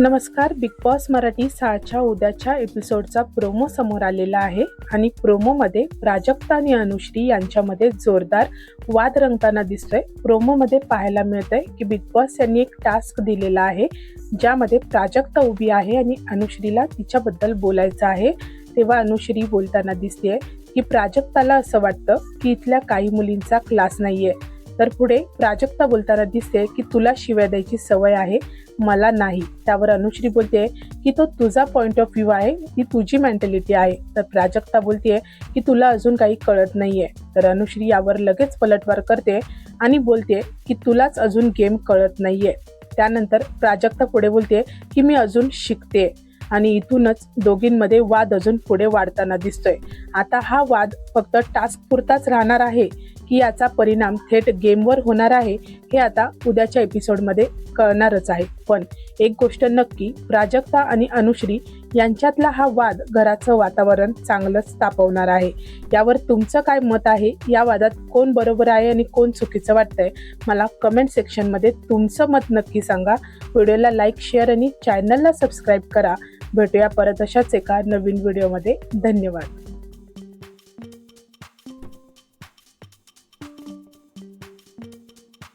नमस्कार big boss Marathi सहाच्या उद्याच्या एपिसोडचा प्रोमो समोर आलेला आहे आणि प्रोमोमध्ये प्राजक्ता आणि अनुश्री यांच्यामध्ये जोरदार वाद रंगताना दिसतोय. प्रोमोमध्ये पाहायला मिळतंय की बिग बॉस यांनी एक टास्क दिलेला आहे ज्यामध्ये प्राजक्ता उभी आहे आणि अनुश्रीला तिच्याबद्दल बोलायचं आहे. तेव्हा अनुश्री बोलताना दिसतेय की प्राजक्ताला असं वाटतं की इथल्या काही मुलींचा क्लास नाहीये. तर पुढे प्राजक्ता बोलताना दिसते की तुला शिव्या द्यायची सवय आहे मला नाही. त्यावर अनुश्री बोलते की तो तुझा पॉइंट ऑफ व्ह्यू आहे ती तुझी मेंटॅलिटी आहे. तर प्राजक्ता बोलते की तुला अजून काही कळत नाहीये. तर अनुश्री यावर लगेच पलटवार करते आणि बोलते की तुलाच अजून गेम कळत नाहीये. त्यानंतर प्राजक्ता पुढे बोलते की मी अजून शिकते आणि इथूनच दोघींमध्ये वाद अजून पुढे वाढताना दिसतोय. आता हा वाद फक्त टास्क पुरताच राहणार आहे की याचा परिणाम थेट गेमवर होणार आहे हे आता उद्याच्या एपिसोडमध्ये कळणारच आहे. पण एक गोष्ट नक्की प्राजक्ता आणि अनुश्री यांच्यातला हा वाद घराचं वातावरण चांगलंच तापवणार आहे. यावर तुमचं काय मत आहे? या वादात कोण बरोबर आहे आणि कोण चुकीचं वाटतंय? मला कमेंट सेक्शनमध्ये तुमचं मत नक्की सांगा. व्हिडिओला लाईक शेअर आणि चॅनलला सबस्क्राईब करा. भेटूया परत अशाच एका नवीन व्हिडिओमध्ये धन्यवाद.